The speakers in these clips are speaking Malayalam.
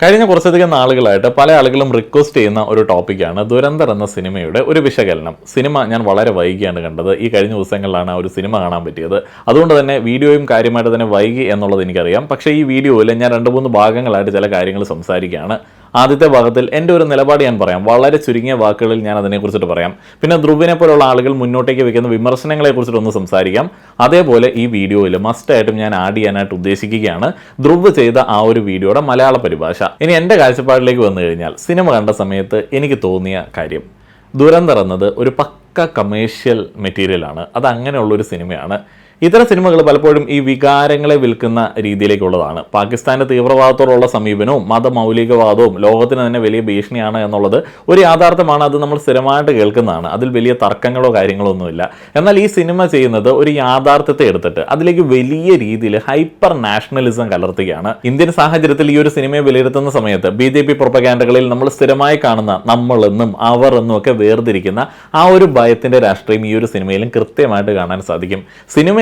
കഴിഞ്ഞ കുറച്ചധികം നാളുകളായിട്ട് പല ആളുകളും റിക്വസ്റ്റ് ചെയ്യുന്ന ഒരു ടോപ്പിക്കാണ് ദുരന്തർ എന്ന സിനിമയുടെ ഒരു വിശകലനം. സിനിമ ഞാൻ വളരെ വൈകിയാണ് കണ്ടത്. ഈ കഴിഞ്ഞ ദിവസങ്ങളിലാണ് ആ ഒരു സിനിമ കാണാൻ പറ്റിയത്. അതുകൊണ്ട് തന്നെ വീഡിയോയും കാര്യമായിട്ട് തന്നെ വൈകി എന്നുള്ളത് എനിക്കറിയാം. പക്ഷേ ഈ വീഡിയോയിൽ ഞാൻ രണ്ട് മൂന്ന് ഭാഗങ്ങളായിട്ട് ചില കാര്യങ്ങൾ സംസാരിക്കുകയാണ്. ആദ്യത്തെ ഭാഗത്തിൽ എന്റെ ഒരു നിലപാട് ഞാൻ പറയാം. വളരെ ചുരുങ്ങിയ വാക്കുകളിൽ ഞാൻ അതിനെക്കുറിച്ചിട്ട് പറയാം. പിന്നെ ധ്രുവിനെ പോലുള്ള ആളുകൾ മുന്നോട്ടേക്ക് വെക്കുന്ന വിമർശനങ്ങളെ കുറിച്ചിട്ടൊന്ന് സംസാരിക്കാം. അതേപോലെ ഈ വീഡിയോയിൽ മസ്റ്റായിട്ടും ഞാൻ ആഡ് ചെയ്യാനായിട്ട് ഉദ്ദേശിക്കുകയാണ്. ധ്രുവ് ചെയ്ത ആ ഒരു വീഡിയോയുടെ മലയാള പരിഭാഷ. ഇനി എന്റെ കാഴ്ചപ്പാടിലേക്ക് വന്നു കഴിഞ്ഞാൽ സിനിമ കണ്ട സമയത്ത് എനിക്ക് തോന്നിയ കാര്യം ദുരന്തറന്നത് ഒരു പക്ക കമേഴ്ഷ്യൽ മെറ്റീരിയലാണ് അത് അങ്ങനെയുള്ളൊരു സിനിമയാണ്. ഇത്തരം സിനിമകൾ പലപ്പോഴും ഈ വികാരങ്ങളെ വിൽക്കുന്ന രീതിയിലേക്കുള്ളതാണ്. പാകിസ്ഥാന്റെ തീവ്രവാദത്തോടുള്ള സമീപനവും മതമൗലികവാദവും ലോകത്തിന് തന്നെ വലിയ ഭീഷണിയാണ് എന്നുള്ളത് ഒരു യാഥാർത്ഥ്യമാണ്. അത് നമ്മൾ സ്ഥിരമായിട്ട് കേൾക്കുന്നതാണ്. അതിൽ വലിയ തർക്കങ്ങളോ കാര്യങ്ങളോ ഒന്നുമില്ല. എന്നാൽ ഈ സിനിമ ചെയ്യുന്നത് ഒരു യാഥാർത്ഥ്യത്തെ എടുത്തിട്ട് അതിലേക്ക് വലിയ രീതിയിൽ ഹൈപ്പർ നാഷണലിസം കലർത്തുകയാണ്. ഇന്ത്യൻ സാഹചര്യത്തിൽ ഈ ഒരു സിനിമയെ വിലയിരുത്തുന്ന സമയത്ത് ബി ജെ പി പ്രൊപ്പഗാൻഡകളിൽ നമ്മൾ സ്ഥിരമായി കാണുന്ന നമ്മളെന്നും അവർ എന്നും ഒക്കെ വേർതിരിക്കുന്ന ആ ഒരു ഭയത്തിന്റെ രാഷ്ട്രീയം ഈ ഒരു സിനിമയിലും കൃത്യമായിട്ട് കാണാൻ സാധിക്കും.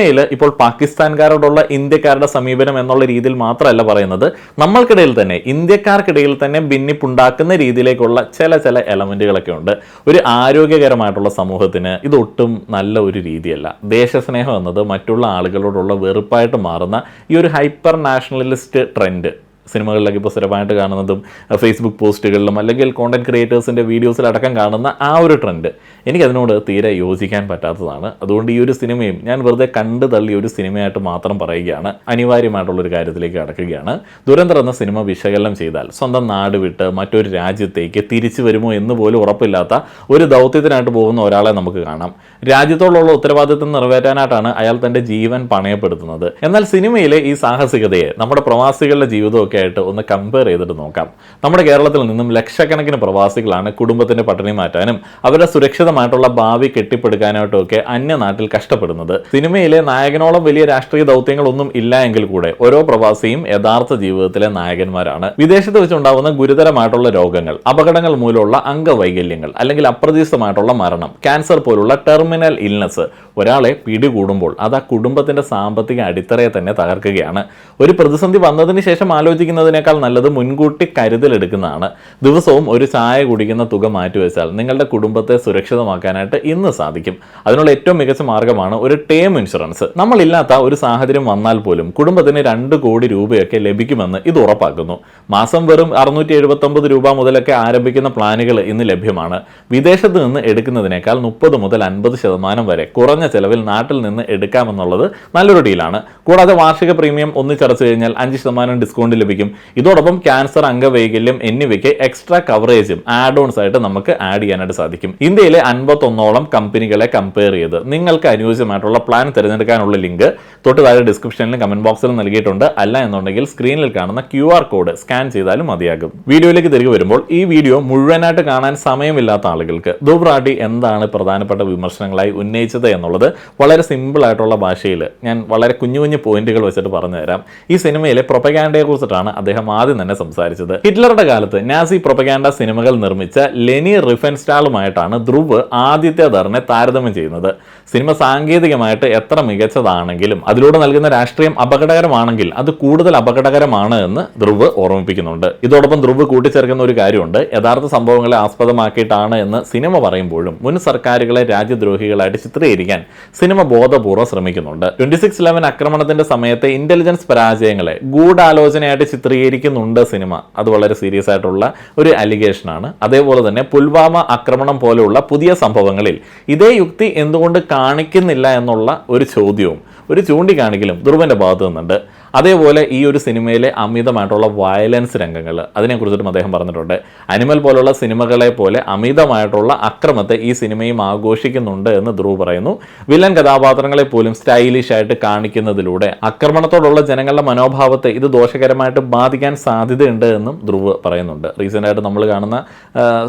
സിനിമയിൽ ഇപ്പോൾ പാകിസ്ഥാൻകാരോടുള്ള ഇന്ത്യക്കാരുടെ സമീപനം എന്നുള്ള രീതിയിൽ മാത്രമല്ല പറയുന്നത്. നമ്മൾക്കിടയിൽ തന്നെ ഇന്ത്യക്കാർക്കിടയിൽ തന്നെ ഭിന്നിപ്പുണ്ടാക്കുന്ന രീതിയിലേക്കുള്ള ചില ചില എലമെന്റുകളൊക്കെ ഉണ്ട്. ഒരു ആരോഗ്യകരമായിട്ടുള്ള സമൂഹത്തിന് ഇതൊട്ടും നല്ല ഒരു രീതിയല്ല. ദേശസ്നേഹം എന്നത് മറ്റുള്ള ആളുകളോടുള്ള വെറുപ്പായിട്ട് മാറുന്ന ഈ ഒരു ഹൈപ്പർ നാഷണലിസ്റ്റ് ട്രെൻഡ് സിനിമകളിലൊക്കെ ഇപ്പോൾ സ്ഥിരമായിട്ട് കാണുന്നതും ഫേസ്ബുക്ക് പോസ്റ്റുകളിലും അല്ലെങ്കിൽ കോണ്ടന്റ് ക്രിയേറ്റേഴ്സിന്റെ വീഡിയോസിലടക്കം കാണുന്ന ആ ഒരു ട്രെൻഡ്. എനിക്കതിനോട് തീരെ യോജിക്കാൻ പറ്റാത്തതാണ്. അതുകൊണ്ട് ഈ ഒരു സിനിമയും ഞാൻ വെറുതെ കണ്ടു തള്ളി ഒരു സിനിമയായിട്ട് മാത്രം പറയുകയാണ്. അനിവാര്യമായിട്ടുള്ള ഒരു കാര്യത്തിലേക്ക് കടക്കുകയാണ്. ദുരന്തർ എന്ന സിനിമ വിശകലനം ചെയ്താൽ സ്വന്തം നാട് വിട്ട് മറ്റൊരു രാജ്യത്തേക്ക് തിരിച്ചു വരുമോ എന്ന് പോലും ഉറപ്പില്ലാത്ത ഒരു ദൗത്യത്തിനായിട്ട് പോകുന്ന ഒരാളെ നമുക്ക് കാണാം. രാജ്യത്തോടുള്ള ഉത്തരവാദിത്വം നിറവേറ്റാനായിട്ടാണ് അയാൾ തന്റെ ജീവൻ പണയപ്പെടുത്തുന്നത്. എന്നാൽ സിനിമയിലെ ഈ സാഹസികതയെ നമ്മുടെ പ്രവാസികളുടെ ജീവിതമൊക്കെ ആയിട്ട് ഒന്ന് കമ്പയർ ചെയ്തിട്ട് നോക്കാം. നമ്മുടെ കേരളത്തിൽ നിന്നും ലക്ഷക്കണക്കിന് പ്രവാസികളാണ് കുടുംബത്തിന്റെ പട്ടിണി മാറ്റാനും അവരുടെ സുരക്ഷിതമായിട്ടുള്ള ഭാവി കെട്ടിപ്പടുക്കാനായിട്ടൊക്കെ അന്യനാട്ടിൽ കഷ്ടപ്പെടുന്നത്. സിനിമയിലെ നായകനോളം വലിയ രാഷ്ട്രീയ ദൗത്യങ്ങളൊന്നും ഇല്ല എങ്കിൽ കൂടെ ഓരോ പ്രവാസിയും യഥാർത്ഥ ജീവിതത്തിലെ നായകന്മാരാണ്. വിദേശത്ത് വെച്ചുണ്ടാവുന്ന ഗുരുതരമായിട്ടുള്ള രോഗങ്ങൾ അപകടങ്ങൾ മൂലമുള്ള അംഗവൈകല്യങ്ങൾ അല്ലെങ്കിൽ അപ്രതീക്ഷിതമായിട്ടുള്ള മരണം ക്യാൻസർ പോലുള്ള ടെർമിനൽ ഇൽനസ് ഒരാളെ പിടികൂടുമ്പോൾ അത് ആ കുടുംബത്തിന്റെ സാമ്പത്തിക അടിത്തറയെ തന്നെ തകർക്കുകയാണ്. ഒരു പ്രതിസന്ധി വന്നതിന് ശേഷം ആലോചിക്കുന്നതിനേക്കാൾ നല്ലത് മുൻകൂട്ടി കരുതലെടുക്കുന്നതാണ്. ദിവസവും ഒരു ചായ കുടിക്കുന്ന തുക മാറ്റിവെച്ചാൽ നിങ്ങളുടെ കുടുംബത്തെ സുരക്ഷിതമാക്കാനായിട്ട് ഇന്ന് സാധിക്കും. അതിനുള്ള ഏറ്റവും മികച്ച മാർഗമാണ് ഒരു ടേം ഇൻഷുറൻസ്. നമ്മളില്ലാത്ത ഒരു സാഹചര്യം വന്നാൽ പോലും കുടുംബത്തിന് രണ്ട് കോടി രൂപയൊക്കെ ലഭിക്കുമെന്ന് ഇത് ഉറപ്പാക്കുന്നു. മാസം വെറും അറുന്നൂറ്റി എഴുപത്തൊമ്പത് രൂപ മുതലൊക്കെ ആരംഭിക്കുന്ന പ്ലാനുകൾ ഇന്ന് ലഭ്യമാണ്. വിദേശത്ത് നിന്ന് എടുക്കുന്നതിനേക്കാൾ മുപ്പത് മുതൽ അൻപത് ശതമാനം വരെ കുറഞ്ഞ ചെലവിൽ നാട്ടിൽ നിന്ന് എടുക്കാമെന്നുള്ളത് നല്ലൊരു ഡീലാണ്. കൂടാതെ വാർഷിക പ്രീമിയം ഒന്നിച്ചടച്ചു കഴിഞ്ഞാൽ അഞ്ച് ശതമാനം ഡിസ്കൗണ്ട് ലഭിക്കും. ഇതോടൊപ്പം ക്യാൻസർ അംഗവൈകല്യം എന്നിവയ്ക്ക് എക്സ്ട്രാ കവറേജും ആഡ് ഓൺസ് ആയിട്ട് നമുക്ക് ആഡ് ചെയ്യാനായിട്ട് സാധിക്കും. ഇന്ത്യയിലെ അൻപത്തൊന്നോളം കമ്പനികളെ കമ്പയർ ചെയ്ത്. നിങ്ങൾക്ക് അനുയോജ്യമായിട്ടുള്ള പ്ലാൻ തിരഞ്ഞെടുക്കാനുള്ള ലിങ്ക് തൊട്ട് താഴെ ഡിസ്ക്രിപ്ഷനിലും കമന്റ് ബോക്സിലും നൽകിയിട്ടുണ്ട്. അല്ല എന്നുണ്ടെങ്കിൽ സ്ക്രീനിൽ കാണുന്ന ക്യു ആർ കോഡ് സ്കാൻ ചെയ്താലും മതിയാകും. വീഡിയോയിലേക്ക് തിരികെ വരുമ്പോൾ ഈ വീഡിയോ മുഴുവനായിട്ട് കാണാൻ സമയമില്ലാത്ത ആളുകൾക്ക് ദുബ്രാഡി എന്താണ് പ്രധാനപ്പെട്ട വിമർശനങ്ങളായി ഉന്നയിച്ചത് എന്നുള്ളത് വളരെ സിമ്പിൾ ആയിട്ടുള്ള ഭാഷയിൽ ഞാൻ വളരെ കുഞ്ഞു കുഞ്ഞു പോയിന്റുകൾ വെച്ചിട്ട് പറഞ്ഞുതരാം ഈ സിനിമയിലെ പ്രൊപ്പഗാൻഡയെ കുറിച്ചിട്ടാണ് അദ്ദേഹം ആദ്യം തന്നെ സംസാരിച്ചത്. ഹിറ്റ്ലറുടെ കാലത്ത് നാസി പ്രൊപ്പഗാൻഡ സിനിമകൾ നിർമ്മിച്ച ലെനി റിഫൻസ്റ്റാളുമായിട്ടാണ് ധ്രുവ് ആദ്യത്തെ താരതമ്യം ചെയ്യുന്നത്. സിനിമ സാങ്കേതികമായിട്ട് എത്ര മികച്ചതാണെങ്കിലും അതിലൂടെ നൽകുന്ന രാഷ്ട്രീയം അപകടകരമാണെങ്കിൽ അത് കൂടുതൽ അപകടകരമാണ് എന്ന് ധ്രുവ് ഓർമ്മിപ്പിക്കുന്നുണ്ട്. ഇതോടൊപ്പം ധ്രുവ് കൂട്ടിച്ചേർക്കുന്ന ഒരു കാര്യമുണ്ട്. യഥാർത്ഥ സംഭവങ്ങളെ ആസ്പദമാക്കിയിട്ടാണ് എന്ന് സിനിമ പറയുമ്പോഴും മുൻ സർക്കാരുകളെ രാജ്യദ്രോഹികളായിട്ട് ചിത്രീകരിക്കാൻ സിനിമ ബോധപൂർവം ശ്രമിക്കുന്നുണ്ട്. ട്വന്റി സിക്സ് ഇലവൻ ആക്രമണത്തിന്റെ സമയത്തെ ഇന്റലിജൻസ് പരാജയങ്ങളെ ഗൂഢാലോചനയായിട്ട് ചിത്രീകരിക്കുന്നുണ്ട് സിനിമ. അത് വളരെ സീരിയസ് ആയിട്ടുള്ള ഒരു അലിഗേഷൻ ആണ് അതേപോലെ തന്നെ പുൽവാമ ആക്രമണം പോലെയുള്ള പുതിയ സംഭവങ്ങളിൽ ഇതേ യുക്തി എന്തുകൊണ്ട് കാണിക്കുന്നില്ല എന്നുള്ള ഒരു ചോദ്യവും ഒരു ചൂണ്ടിക്കാണിക്കലും ധ്രുവന്റെ ഭാഗത്തു നിന്നുണ്ട്. അതേപോലെ ഈ ഒരു സിനിമയിലെ അമിതമായിട്ടുള്ള വയലൻസ് രംഗങ്ങൾ അതിനെക്കുറിച്ചിട്ടും അദ്ദേഹം പറഞ്ഞിട്ടുണ്ട്. അനിമൽ പോലുള്ള സിനിമകളെ പോലെ അമിതമായിട്ടുള്ള അക്രമത്തെ ഈ സിനിമയും ആഘോഷിക്കുന്നുണ്ട് എന്ന് ധ്രുവ് പറയുന്നു. വില്ലൻ കഥാപാത്രങ്ങളെ പോലും സ്റ്റൈലിഷ് ആയിട്ട് കാണിക്കുന്നതിലൂടെ ആക്രമണത്തോടുള്ള ജനങ്ങളുടെ മനോഭാവത്തെ ഇത് ദോഷകരമായിട്ട് ബാധിക്കാൻ സാധ്യതയുണ്ട് എന്നും ധ്രുവ് പറയുന്നുണ്ട്. റീസെന്റ് ആയിട്ട് നമ്മൾ കാണുന്ന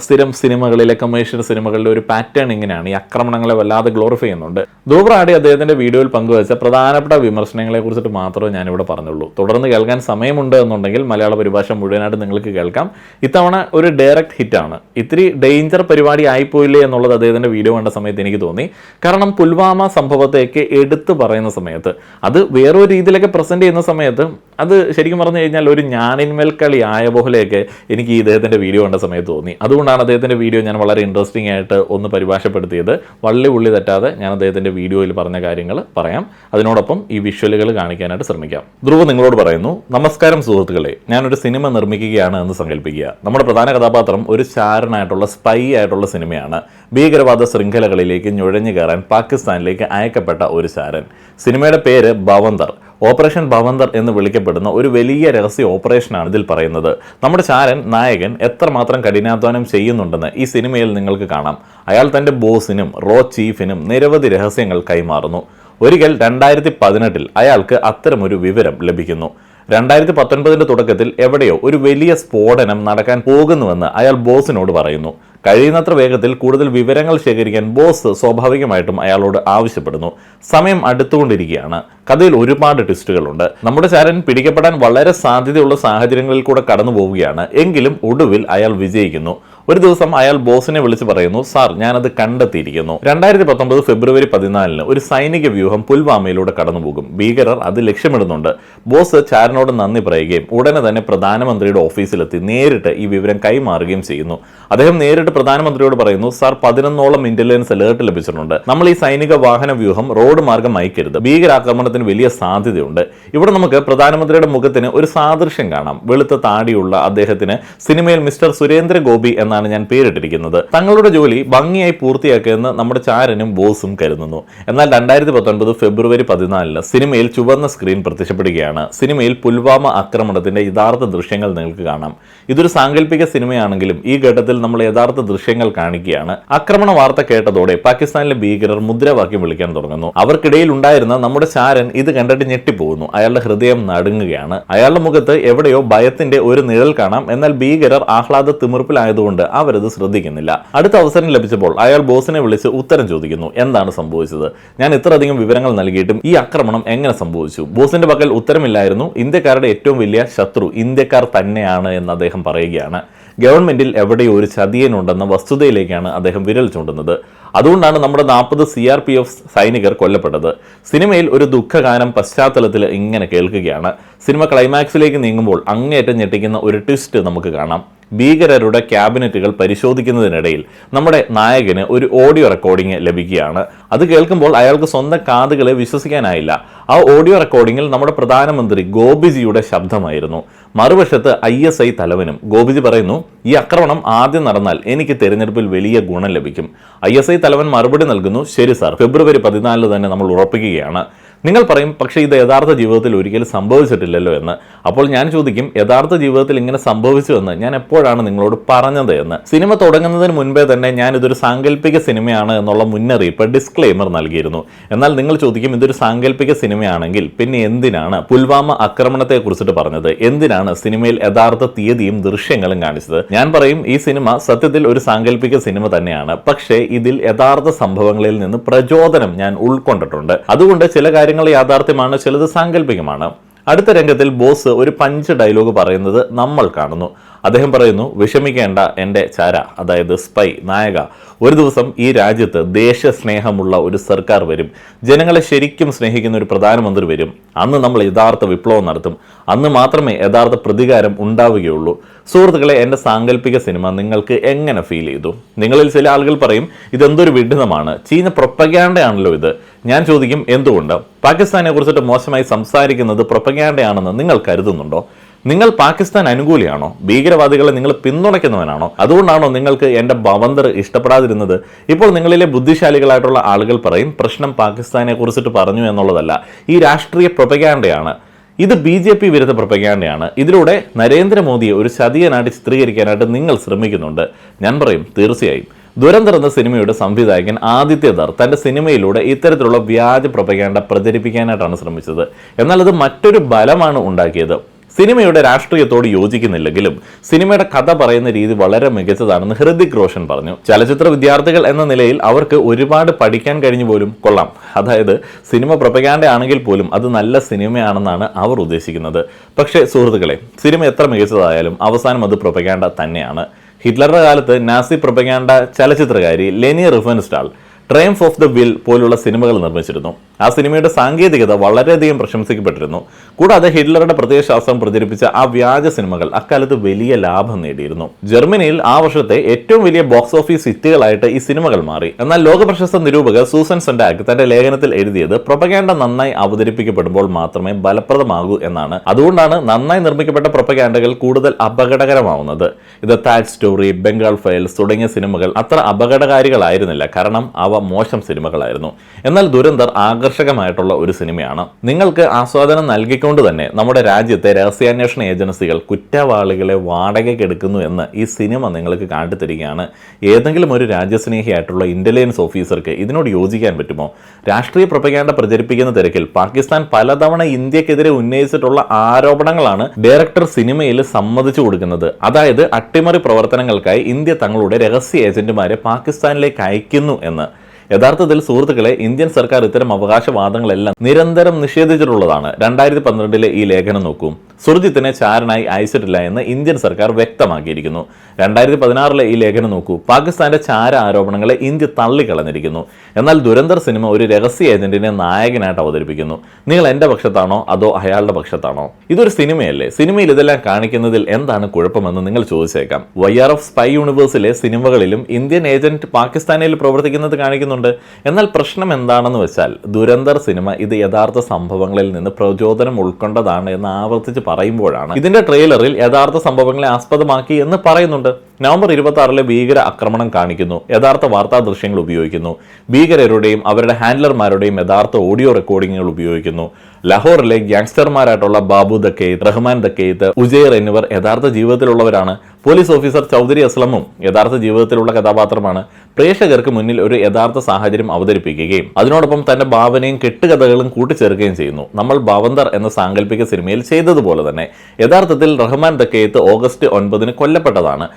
സ്ഥിരം സിനിമകളിലെ കമേഴ്ഷ്യൽ സിനിമകളിലെ ഒരു പാറ്റേൺ ഇങ്ങനെയാണ്. ഈ ആക്രമണങ്ങളെ വല്ലാതെ ഗ്ലോറിഫൈ ചെയ്യുന്നുണ്ട്. ധ്രുവ് റാഡി അദ്ദേഹത്തിന്റെ വീഡിയോയിൽ പങ്കുവച്ച പ്രധാനപ്പെട്ട വിമർശനങ്ങളെ കുറിച്ചിട്ട് മാത്രമേ ഞാനിവിടെ പറഞ്ഞുള്ളൂ. തുടർന്ന് കേൾക്കാൻ സമയമുണ്ട് എന്നുണ്ടെങ്കിൽ മലയാള പരിഭാഷ മുഴുവനായിട്ട് നിങ്ങൾക്ക് കേൾക്കാം. ഇത്തവണ ഒരു ഡയറക്റ്റ് ഹിറ്റാണ് ഇത്തിരി ഡേഞ്ചർ പരിപാടി ആയിപ്പോയില്ലേ എന്നുള്ളത് അദ്ദേഹത്തിന്റെ വീഡിയോ കണ്ട സമയത്ത് എനിക്ക് തോന്നി. കാരണം പുൽവാമ സംഭവത്തെയൊക്കെ എടുത്തു പറയുന്ന സമയത്ത് അത് വേറൊരു രീതിയിലൊക്കെ പ്രസന്റ് ചെയ്യുന്ന സമയത്ത് അത് ശരിക്കും പറഞ്ഞു കഴിഞ്ഞാൽ ഒരു ഞാനിന്മേൽ കളി ആയ പോലെയൊക്കെ എനിക്ക് ഈ ഇദ്ദേഹത്തിന്റെ വീഡിയോ കണ്ട സമയത്ത് തോന്നി. അതുകൊണ്ടാണ് അദ്ദേഹത്തിന്റെ വീഡിയോ ഞാൻ വളരെ ഇൻട്രസ്റ്റിംഗ് ആയിട്ട് ഒന്ന് പരിഭാഷപ്പെടുത്തിയത്. വള്ളി ഉള്ളി തെറ്റാതെ ഞാൻ അദ്ദേഹത്തിന്റെ വീഡിയോയിൽ പറഞ്ഞ കാര്യങ്ങൾ പറയാം. അതിനോടൊപ്പം ഈ വിഷ്വലുകൾ കാണിക്കാനായിട്ട് ശ്രമിക്കാം. ധ്രുവ നിങ്ങളോട് പറയുന്നു നമസ്കാരം സുഹൃത്തുക്കളെ ഞാനൊരു സിനിമ നിർമ്മിക്കുകയാണ് എന്ന് സങ്കല്പിക്കുക. നമ്മുടെ പ്രധാന കഥാപാത്രം ഒരു ചാരനായിട്ടുള്ള സ്പൈ ആയിട്ടുള്ള സിനിമയാണ്. ഭീകരവാദ ശൃംഖലകളിലേക്ക് നുഴഞ്ഞു കയറാൻ പാകിസ്ഥാനിലേക്ക് അയക്കപ്പെട്ട ഒരു ചാരൻ സിനിമയുടെ പേര് ഭവന്തർ. ഓപ്പറേഷൻ ഭവന്തർ എന്ന് വിളിക്കപ്പെടുന്ന ഒരു വലിയ രഹസ്യ ഓപ്പറേഷനാണ് ഇതിൽ പറയുന്നത്. നമ്മുടെ ചാരൻ നായകൻ എത്രമാത്രം കഠിനാധ്വാനം ചെയ്യുന്നുണ്ടെന്ന് ഈ സിനിമയിൽ നിങ്ങൾക്ക് കാണാം. അയാൾ തന്റെ ബോസിനും റോ ചീഫിനും നിരവധി രഹസ്യങ്ങൾ കൈമാറുന്നു. ഒരിക്കൽ രണ്ടായിരത്തി പതിനെട്ടിൽ അയാൾക്ക് അത്തരമൊരു വിവരം ലഭിക്കുന്നു. രണ്ടായിരത്തി പത്തൊൻപതിന്റെ തുടക്കത്തിൽ എവിടെയോ ഒരു വലിയ സ്ഫോടനം നടക്കാൻ പോകുന്നുവെന്ന് അയാൾ ബോസിനോട് പറയുന്നു. കഴിയുന്നത്ര വേഗത്തിൽ കൂടുതൽ വിവരങ്ങൾ ശേഖരിക്കാൻ ബോസ് സ്വാഭാവികമായിട്ടും അയാളോട് ആവശ്യപ്പെടുന്നു. സമയം അടുത്തുകൊണ്ടിരിക്കുകയാണ്. കഥയിൽ ഒരുപാട് ട്വിസ്റ്റുകളുണ്ട്. നമ്മുടെ ചാരൻ പിടിക്കപ്പെടാൻ വളരെ സാധ്യതയുള്ള സാഹചര്യങ്ങളിൽ കൂടെ കടന്നു പോവുകയാണ് എങ്കിലും ഒടുവിൽ അയാൾ വിജയിക്കുന്നു. ഒരു ദിവസം അയാൾ ബോസിനെ വിളിച്ച് പറയുന്നു സാർ ഞാനത് കണ്ടെത്തിയിരിക്കുന്നു. രണ്ടായിരത്തി പത്തൊമ്പത് ഫെബ്രുവരി പതിനാലിന് ഒരു സൈനിക വ്യൂഹം പുൽവാമയിലൂടെ കടന്നുപോകും. ഭീകരർ അത് ലക്ഷ്യമിടുന്നുണ്ട്. ബോസ് ചാരനോട് നന്ദി പറയുകയും ഉടനെ തന്നെ പ്രധാനമന്ത്രിയുടെ ഓഫീസിലെത്തി നേരിട്ട് ഈ വിവരം കൈമാറുകയും ചെയ്യുന്നു. അദ്ദേഹം നേരിട്ട് പ്രധാനമന്ത്രിയോട് പറയുന്നു സാർ പതിനൊന്നോളം ഇന്റലിജൻസ് അലേർട്ട് ലഭിച്ചിട്ടുണ്ട്. നമ്മൾ ഈ സൈനിക വാഹന വ്യൂഹം റോഡ് മാർഗം അയക്കരുത് ഭീകരാക്രമണത്തിന് വലിയ സാധ്യതയുണ്ട്. ഇവിടെ നമുക്ക് പ്രധാനമന്ത്രിയുടെ മുഖത്തിന് ഒരു സാദൃശ്യം കാണാം. വെളുത്ത താടിയുള്ള അദ്ദേഹത്തിന് സിനിമയിൽ മിസ്റ്റർ സുരേന്ദ്ര ഗോപി എന്നാണ് ഞാൻ പേരിട്ടിരിക്കുന്നത്. തങ്ങളുടെ ജോലി ഭംഗിയായി പൂർത്തിയാക്കിയെന്ന് നമ്മുടെ ചാരനും ബോസും കരുതുന്നു. എന്നാൽ രണ്ടായിരത്തി പത്തൊൻപത് ഫെബ്രുവരി പതിനാലിന് സിനിമയിൽ ചുവന്ന സ്ക്രീൻ പ്രത്യക്ഷപ്പെടുകയാണ്. സിനിമയിൽ പുൽവാമ ആക്രമണത്തിന്റെ യഥാർത്ഥ ദൃശ്യങ്ങൾ നിങ്ങൾക്ക് കാണാം. ഇതൊരു സാങ്കല്പിക സിനിമയാണെങ്കിലും ഈ ഘട്ടത്തിൽ നമ്മൾ യഥാർത്ഥ ദൃശ്യങ്ങൾ കാണിക്കുകയാണ്. ആക്രമണ വാർത്ത കേട്ടതോടെ പാകിസ്ഥാനിലെ ഭീകരർ മുദ്രാവാക്യം വിളിക്കാൻ തുടങ്ങുന്നു. അവർക്കിടയിൽ ഉണ്ടായിരുന്ന നമ്മുടെ ചാരൻ ഇത് കണ്ടിട്ട് ഞെട്ടിപ്പോകുന്നു. അയാളുടെ ഹൃദയം നടുങ്ങുകയാണ്. അയാളുടെ മുഖത്ത് എവിടെയോ ഭയത്തിന്റെ ഒരു നിഴൽ കാണാം. എന്നാൽ ഭീകരർ ആഹ്ലാദ തിമിർപ്പിലായതുകൊണ്ട് അവരത് ശ്രദ്ധിക്കുന്നില്ല. അടുത്ത അവസരം ലഭിച്ചപ്പോൾ അയാൾ ബോസിനെ വിളിച്ച് ഉത്തരം ചോദിക്കുന്നു. എന്താണ് സംഭവിച്ചത്? ഞാൻ ഇത്രയധികം വിവരങ്ങൾ നൽകിയിട്ടും ഈ ആക്രമണം എങ്ങനെ സംഭവിച്ചു? ബോസിന്റെ പക്കൽ ഉത്തരമില്ലായിരുന്നു. ഇന്ത്യക്കാരുടെ ഏറ്റവും വലിയ ശത്രു ഇന്ത്യക്കാർ തന്നെയാണ് എന്ന് അദ്ദേഹം പറയുകയാണ്. ഗവൺമെന്റിൽ എവിടെയോ ഒരു ചതിയനുണ്ടെന്ന വസ്തുതയിലേക്കാണ് അദ്ദേഹം വിരൽ ചൂണ്ടുന്നത്. അതുകൊണ്ടാണ് നമ്മുടെ നാൽപ്പത് സി ആർ പി എഫ് സൈനികർ കൊല്ലപ്പെട്ടത്. സിനിമയിൽ ഒരു ദുഃഖഗാനം പശ്ചാത്തലത്തിൽ ഇങ്ങനെ കേൾക്കുകയാണ്. സിനിമ ക്ലൈമാക്സിലേക്ക് നീങ്ങുമ്പോൾ അങ്ങേയറ്റം ഞെട്ടിക്കുന്ന ഒരു ട്വിസ്റ്റ് നമുക്ക് കാണാം. ഭീകരരുടെ ക്യാബിനറ്റുകൾ പരിശോധിക്കുന്നതിനിടയിൽ നമ്മുടെ നായകന് ഒരു ഓഡിയോ റെക്കോർഡിംഗ് ലഭിക്കുകയാണ്. അത് കേൾക്കുമ്പോൾ അയാൾക്ക് സ്വന്തം കാതുകളെ വിശ്വസിക്കാനായില്ല. ആ ഓഡിയോ റെക്കോർഡിങ്ങിൽ നമ്മുടെ പ്രധാനമന്ത്രി ഗോപിജിയുടെ ശബ്ദമായിരുന്നു. മറുവശത്ത് ഐ എസ് ഐ തലവനും ഗോപിജി പറയുന്നു ഈ ആക്രമണം ആദ്യം നടന്നാൽ എനിക്ക് തെരഞ്ഞെടുപ്പിൽ വലിയ ഗുണം ലഭിക്കും. ഐ എസ് ഐ തലവൻ മറുപടി നൽകുന്നു ശരി സാർ ഫെബ്രുവരി പതിനാലിന് തന്നെ നമ്മൾ ഉറപ്പിക്കുകയാണ്. നിങ്ങൾ പറയും പക്ഷേ ഇത് യഥാർത്ഥ ജീവിതത്തിൽ ഒരിക്കലും സംഭവിച്ചിട്ടില്ലല്ലോ എന്ന്. അപ്പോൾ ഞാൻ ചോദിക്കും യഥാർത്ഥ ജീവിതത്തിൽ ഇങ്ങനെ സംഭവിച്ചു എന്ന്? ഞാൻ എപ്പോഴാണ് നിങ്ങളോട് പറഞ്ഞത് എന്ന്? സിനിമ തുടങ്ങുന്നതിന് മുൻപേ തന്നെ ഞാൻ ഇതൊരു സാങ്കല്പിക സിനിമയാണ് എന്നുള്ള മുന്നറിയിപ്പ് ഡിസ്ക്ലെയിമർ നൽകിയിരുന്നു. എന്നാൽ നിങ്ങൾ ചോദിക്കും ഇതൊരു സാങ്കല്പിക സിനിമയാണെങ്കിൽ പിന്നെ എന്തിനാണ് പുൽവാമ ആക്രമണത്തെ കുറിച്ചിട്ട് പറഞ്ഞത്? എന്തിനാണ് സിനിമയിൽ യഥാർത്ഥ തീയതിയും ദൃശ്യങ്ങളും കാണിച്ചത്? ഞാൻ പറയും ഈ സിനിമ സത്യത്തിൽ ഒരു സാങ്കല്പിക സിനിമ തന്നെയാണ്. പക്ഷേ ഇതിൽ യഥാർത്ഥ സംഭവങ്ങളിൽ നിന്ന് പ്രചോദനം ഞാൻ ഉൾക്കൊണ്ടിട്ടുണ്ട്. അതുകൊണ്ട് ചില കാര്യങ്ങൾ യാഥാർത്ഥ്യമാണ് ചിലത് സാങ്കല്പികമാണ്. അടുത്ത രംഗത്തിൽ ബോസ് ഒരു പഞ്ച് ഡയലോഗ് പറയുന്നത് നമ്മൾ കാണുന്നു. അദ്ദേഹം പറയുന്നു വിഷമിക്കേണ്ട എന്റെ ചാര അതായത് സ്പൈ നായക. ഒരു ദിവസം ഈ രാജ്യത്ത് ദേശസ്നേഹമുള്ള ഒരു സർക്കാർ വരും. ജനങ്ങളെ ശരിക്കും സ്നേഹിക്കുന്ന ഒരു പ്രധാനമന്ത്രി വരും. അന്ന് നമ്മൾ യഥാർത്ഥ വിപ്ലവം നടത്തും. അന്ന് മാത്രമേ യഥാർത്ഥ പ്രതികാരം ഉണ്ടാവുകയുള്ളൂ. സുഹൃത്തുക്കളെ എന്റെ സാങ്കല്പിക സിനിമ നിങ്ങൾക്ക് എങ്ങനെ ഫീൽ ചെയ്തു? നിങ്ങളിൽ ചില ആളുകൾ പറയും ഇതെന്തൊരു വിഡിതമാണ് ചീന പ്രൊപ്പഗാൻഡയാണല്ലോ ഇത്. ഞാൻ ചോദിക്കും എന്തുകൊണ്ട്? പാകിസ്ഥാനെ കുറിച്ചിട്ട് മോശമായി സംസാരിക്കുന്നത് പ്രൊപ്പഗാൻഡയാണെന്ന് നിങ്ങൾ കരുതുന്നുണ്ടോ? നിങ്ങൾ പാകിസ്ഥാൻ അനുകൂലിയാണോ? ഭീകരവാദികളെ നിങ്ങൾ പിന്തുണയ്ക്കുന്നവനാണോ? അതുകൊണ്ടാണോ നിങ്ങൾക്ക് എന്റെ ഭവന്തർ ഇഷ്ടപ്പെടാതിരുന്നത്? ഇപ്പോൾ നിങ്ങളിലെ ബുദ്ധിശാലികളായിട്ടുള്ള ആളുകൾ പറയും പ്രശ്നം പാകിസ്ഥാനെ കുറിച്ചിട്ട് പറഞ്ഞു എന്നുള്ളതല്ല. ഈ രാഷ്ട്രീയ പ്രൊപഗാൻഡയാണ് ഇത് ബി ജെ പി വിരുദ്ധ പ്രൊപ്പഗാൻഡയാണ്. ഇതിലൂടെ നരേന്ദ്രമോദിയെ ഒരു ചതിയനായിട്ട് ചിത്രീകരിക്കാനായിട്ട് നിങ്ങൾ ശ്രമിക്കുന്നുണ്ട്. ഞാൻ പറയും തീർച്ചയായും. ദുരന്തർ എന്ന സിനിമയുടെ സംവിധായകൻ ആദിത്യദർ തന്റെ സിനിമയിലൂടെ ഇത്തരത്തിലുള്ള വ്യാജ പ്രൊപ്പഗാൻഡ പ്രചരിപ്പിക്കാനായിട്ടാണ് ശ്രമിച്ചത്. എന്നാൽ അത് മറ്റൊരു ബലമാണ് ഉണ്ടാക്കിയത്. സിനിമയുടെ രാഷ്ട്രീയത്തോട് യോജിക്കുന്നില്ലെങ്കിലും സിനിമയുടെ കഥ പറയുന്ന രീതി വളരെ മികച്ചതാണെന്ന് ഹൃദിക് റോഷൻ പറഞ്ഞു. ചലച്ചിത്ര വിദ്യാർത്ഥികൾ എന്ന നിലയിൽ അവർക്ക് ഒരുപാട് പഠിക്കാൻ കഴിഞ്ഞു പോലും കൊള്ളാം. അതായത് സിനിമ പ്രൊപ്പഗാൻഡ ആണെങ്കിൽ പോലും അത് നല്ല സിനിമയാണെന്നാണ് അവർ ഉദ്ദേശിക്കുന്നത്. പക്ഷേ സുഹൃത്തുക്കളെ സിനിമ എത്ര മികച്ചതായാലും അവസാനം അത് പ്രൊപ്പഗാൻഡ തന്നെയാണ്. ഹിറ്റ്ലറുടെ കാലത്ത് Nazi propaganda ചലച്ചിത്രകാരി Leni Riefenstahl Triumph of the Will പോലുള്ള സിനിമകൾ നിർമ്മിച്ചിരുന്നു. ആ സിനിമയുടെ സാങ്കേതികത വളരെയധികം പ്രശംസിക്കപ്പെട്ടിരുന്നു. കൂടാതെ ഹിറ്റ്ലറുടെ പ്രത്യയശാസ്ത്രം പ്രചരിപ്പിച്ച ആ വ്യാജ സിനിമകൾ അക്കാലത്ത് വലിയ ലാഭം നേടിയിരുന്നു. ജർമ്മനിയിൽ ആ വർഷത്തെ ഏറ്റവും വലിയ ബോക്സ് ഓഫീസ് ഹിറ്റുകളായിട്ട് ഈ സിനിമകൾ മാറി. എന്നാൽ ലോകപ്രശസ്ത നിരൂപക സൂസൻ സൊണ്ടാക് തന്റെ ലേഖനത്തിൽ എഴുതിയത് പ്രൊപ്പഗാൻഡ നന്നായി അവതരിപ്പിക്കപ്പെടുമ്പോൾ മാത്രമേ ഫലപ്രദമാകൂ എന്നാണ്. അതുകൊണ്ടാണ് നന്നായി നിർമ്മിക്കപ്പെട്ട പ്രൊപ്പഗാൻഡകൾ കൂടുതൽ അപകടകരമാവുന്നത്. ഇത് താറ്റ് സ്റ്റോറി ബംഗാൾ ഫയൽസ് തുടങ്ങിയ സിനിമകൾ അത്ര അപകടകാരികളായിരുന്നില്ല. കാരണം അവ മോശം സിനിമകളായിരുന്നു. എന്നാൽ ദുരന്തർ ആകർഷകമായിട്ടുള്ള ഒരു സിനിമയാണ്. നിങ്ങൾക്ക് ആസ്വാദനം നൽകിക്കൊണ്ട് തന്നെ നമ്മുടെ രാജ്യത്തെ രഹസ്യാന്വേഷണ ഏജൻസികൾ കുറ്റവാളികളെ വാടകയ്ക്ക് എടുക്കുന്നു എന്ന് ഈ സിനിമ നിങ്ങൾക്ക് കാട്ടിത്തരികയാണ് ഏതെങ്കിലും ഒരു രാജ്യസ്നേഹിയായിട്ടുള്ള ഇന്റലിജൻസ് ഓഫീസർക്ക് ഇതിനോട് യോജിക്കാൻ പറ്റുമോ? രാഷ്ട്രീയ പ്രപകാൻഡ പ്രചരിപ്പിക്കുന്ന തിരക്കിൽ പാകിസ്ഥാൻ പലതവണ ഇന്ത്യക്കെതിരെ ഉന്നയിച്ചിട്ടുള്ള ആരോപണങ്ങളാണ് ഡയറക്ടർ സിനിമയിൽ സമ്മതിച്ചു കൊടുക്കുന്നത്. അതായത് അട്ടിമറി പ്രവർത്തനങ്ങൾക്കായി ഇന്ത്യ തങ്ങളുടെ രഹസ്യ ഏജന്റുമാരെ പാകിസ്ഥാനിലേക്ക് അയക്കുന്നു എന്ന്. യഥാർത്ഥത്തിൽ സുഹൃത്തുക്കളെ ഇന്ത്യൻ സർക്കാർ ഇത്തരം അവകാശവാദങ്ങളെല്ലാം നിരന്തരം നിഷേധിച്ചിട്ടുള്ളതാണ്. രണ്ടായിരത്തി പന്ത്രണ്ടിലെ ഈ ലേഖനം നോക്കൂ. സുർജിത്തിനെ ചാരനായി അയച്ചിട്ടില്ല എന്ന് ഇന്ത്യൻ സർക്കാർ വ്യക്തമാക്കിയിരിക്കുന്നു. രണ്ടായിരത്തി പതിനാറിലെ ഈ ലേഖനം നോക്കൂ. പാകിസ്ഥാന്റെ ചാര ആരോപണങ്ങളെ ഇന്ത്യ തള്ളിക്കളഞ്ഞിരിക്കുന്നു. എന്നാൽ ദുരന്തർ സിനിമ ഒരു രഹസ്യ ഏജന്റിനെ നായകനായിട്ട് അവതരിപ്പിക്കുന്നു. നിങ്ങൾ എന്റെ പക്ഷത്താണോ? അതോ അയാളുടെ പക്ഷത്താണോ? ഇതൊരു സിനിമയല്ലേ? സിനിമയിൽ ഇതെല്ലാം കാണിക്കുന്നതിൽ എന്താണ് കുഴപ്പമെന്ന് നിങ്ങൾ ചോദിച്ചേക്കാം. വൈ ആർ ഓഫ് സ്പൈ യൂണിവേഴ്സിലെ സിനിമകളിലും ഇന്ത്യൻ ഏജന്റ് പാകിസ്ഥാനിൽ പ്രവർത്തിക്കുന്നത് കാണിക്കുന്നുണ്ട്. എന്നാൽ പ്രശ്നം എന്താണെന്ന് വെച്ചാൽ ദുരന്തർ സിനിമ ഇത് യഥാർത്ഥ സംഭവങ്ങളിൽ നിന്ന് പ്രചോദനം ഉൾക്കൊണ്ടതാണ് എന്ന് ആവർത്തിച്ച് പറയുമ്പോഴാണ് ഇതിന്റെ ട്രെയിലറിൽ യഥാർത്ഥ സംഭവങ്ങളെ ആസ്പദമാക്കി എന്ന് പറയുന്നുണ്ട്. നവംബർ ഇരുപത്തി ഭീകര ആക്രമണം കാണിക്കുന്നു. യഥാർത്ഥ വാർത്താ ദൃശ്യങ്ങൾ ഉപയോഗിക്കുന്നു. ഭീകരരുടെയും അവരുടെ ഹാൻഡലർമാരുടെയും യഥാർത്ഥ ഓഡിയോ റെക്കോർഡിങ്ങുകൾ ഉപയോഗിക്കുന്നു. ലഹോറിലെ ഗ്യാങ്സ്റ്റർമാരായിട്ടുള്ള ബാബു ദക്കേത്ത് റഹ്മാൻ ദക്കേത്ത് ഉജയർ എന്നിവർ യഥാർത്ഥ ജീവിതത്തിലുള്ളവരാണ്. പോലീസ് ഓഫീസർ ചൗധരി അസ്ലമും യഥാർത്ഥ ജീവിതത്തിലുള്ള കഥാപാത്രമാണ്. പ്രേക്ഷകർക്ക് മുന്നിൽ ഒരു യഥാർത്ഥ സാഹചര്യം അവതരിപ്പിക്കുകയും അതിനോടൊപ്പം തന്റെ ഭാവനയും കെട്ടുകഥകളും കൂട്ടിച്ചേർക്കുകയും ചെയ്യുന്നു. നമ്മൾ ഭവന്തർ എന്ന സാങ്കല്പിക സിനിമയിൽ ചെയ്തതുപോലെ തന്നെ. യഥാർത്ഥത്തിൽ റഹ്മാൻ ദക്കേത്ത് ഓഗസ്റ്റ് ഒൻപതിന് കൊല്ലപ്പെട്ടതാണ്.